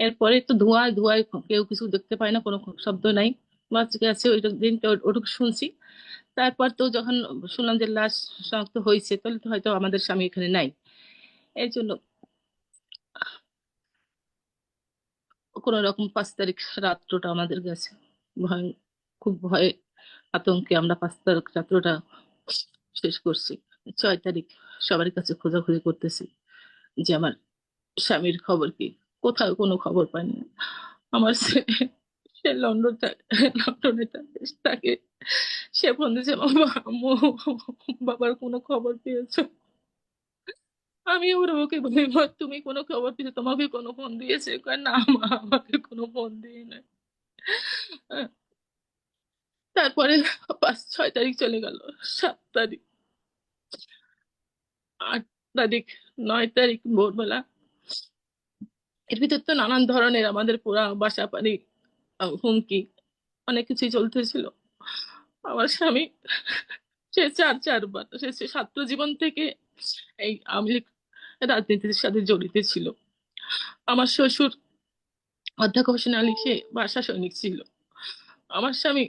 এরপরে তো ধোঁয়ায় ধোঁয়ায় কেউ কিছু দেখতে পায় না, কোনো শব্দ নাই। মাছ গেছে ওই দিনটা ওটুকু শুনছি। তারপর তো যখন শুনলাম যে লাশ শনাক্ত হয়েছে, তাহলে তো হয়তো আমাদের স্বামী এখানে নাই। এই জন্য কোনো রকম পাঁচ তারিখ রাত্রটা আমাদের গেছে ভয়, খুব ভয়ে আতঙ্কে আমরা পাঁচ তারিখ রাত্রটা শেষ করছি। ছয় তারিখ সবার কাছে খোঁজাখুঁজি করতেছি যে আমার স্বামীর খবর কি। কোথাও কোনো খবর পাইনি। আমার সে লন্ডন লন্ডনে থাকে সে ফোন দিয়েছে বাবার কোনো খবর পেয়েছ? আমি ওর ওকে বলি তুমি কোনো খবর পেয়েছ? তোমাকে কোনো ফোন দিয়েছে? না মা আমাকে কোনো ফোন দিয়ে নাই আহ, তারপরে পাঁচ ছয় তারিখ চলে গেল সাত তারিখ। আট তারিখ নয় তারিখ ভোরবেলা এর ভিতর তো নানান ধরনের আমাদের পুরা বাসা বাড়ি হুমকি, অনেক কিছুই চলতেছিল। আমার স্বামী সে চার চারবার, সে ছাত্র জীবন থেকে এই লীগ রাজনীতির সাথে জড়িত ছিল। আমার শ্বশুর অধ্যক্ষ হোসেন আলী, সে ভাষা সৈনিক ছিল। আমার স্বামী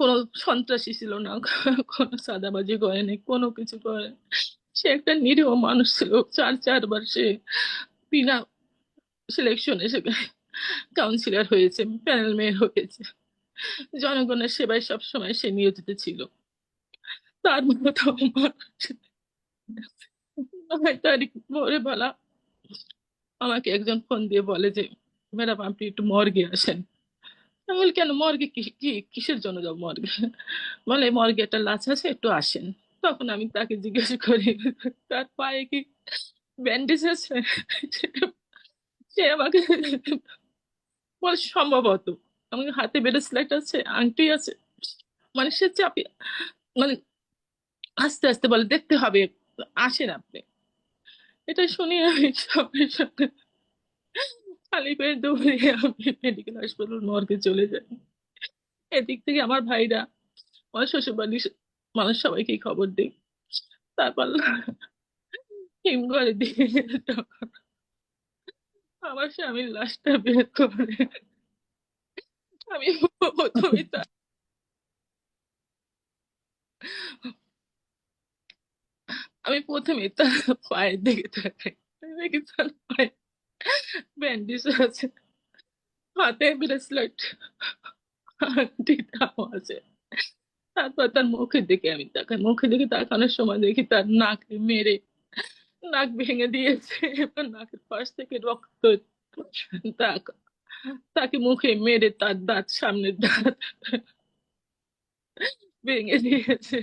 কোনো সন্ত্রাসী ছিল না, কোনো সাদাবাজি করেনি কোনো কিছু করে সে একটা নিরীহ মানুষ ছিল। চার চারবার সে বিনা সিলেকশনে সে কাউন্সিলর হয়েছে প্যানেল মেয়র হয়েছে। জনগণের সেবায় সবসময় সে নিয়োজিত ছিল। তার মতো তারিখ ভোরে বেলা আমাকে একজন ফোন দিয়ে বলে যে ম্যাডাম আপনি একটু মর্গে আসেন। আমি বলি, কেন মর্গে কি কিসের জন্য যাব মর্গে বলে মর্গে একটা লাশ আছে, একটু আসেন। তখন আমি তাকে জিজ্ঞেস করি, তার পায়ে কি ব্যান্ডেজ আছে? সে আমাকে বলে, সম্ভবত। আমাকে হাতে ব্রেসলেট আছে, আংটি আছে। মানে সে চাপি মানে আস্তে আস্তে বলে, দেখতে হবে, আসেন আপনি। এটা শুনে আমি সঙ্গে সঙ্গে খালি পেয়ে দৌড়ে আমি মেডিকেল হাসপাতাল মর্গে চলে যাই। এদিক থেকে আমার ভাইরা, আমার শ্বশুর বাড়ির মানুষ সবাইকে খবর দিই তারপর হিম করে দিয়ে আমার স্বামীর লাশটা বের করে আমি প্রথমে তার আমি প্রথমে তার পায়ের দিকে তাকাই। দেখি তার পায়ে ব্যান্ডেজ আছে। হাতে ব্রেসলেট আংটিটাও আছে। তারপর তার মুখের দিকে আমি তাকাই। মুখের দিকে তাকানোর সময় দেখি তার নাকে মেরে নাক ভেঙে দিয়েছে, এবার নাকের পাশ থেকে রক্ত তাক মুখে মেরে তার দাঁত সামনের দাঁত ভেঙে দিয়েছে।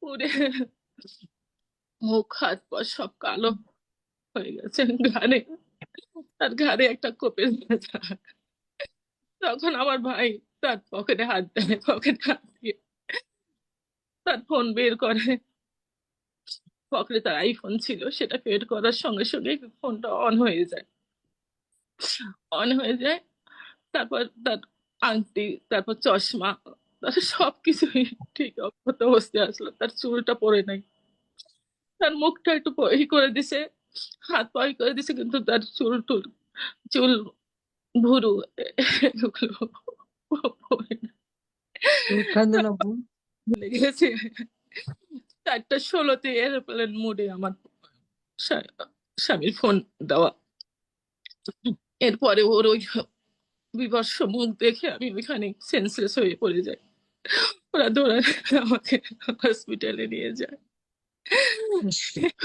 পুরে মুখ, হাত, পা সব কালো হয়ে গেছে ঘাড়ে। তার ঘাড়ে একটা কোপের তখন আমার ভাই তার পকেটে হাত দেয় পকেটে হাত দিয়ে তার ফোন বের করে। পকেটে তার আইফোন ছিল সেটা বের করার সঙ্গে সঙ্গে ফোনটা অন হয়ে যায়। অন হয়ে যায় তারপর তার আংটি তারপর চশমা তার সবকিছুই ঠিক অক্ষত অবস্থায় আসলো তার চুলটা পরে নাই। তার মুখটা একটু ই করে দিছে হাত পা করে দিছে কিন্তু তার চুল টুল চুল ভুরু এগুলো গেছি চারটা ষোলোতে এরোপ্লেন মোডে আমার স্বামীর ফোন দেওয়া। এরপরে ওর ওই বিবর্ষ মুখ দেখে আমি ওইখানে সেন্সলেস হয়ে পড়ে যাই। ওরা দৌড়ায় আমাকে হসপিটালে নিয়ে যায়।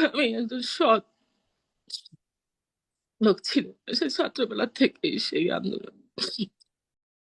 আমি একজন সৎ লোক ছিল, সে ছাত্রবেলা থেকেই সেই আন্দোলন।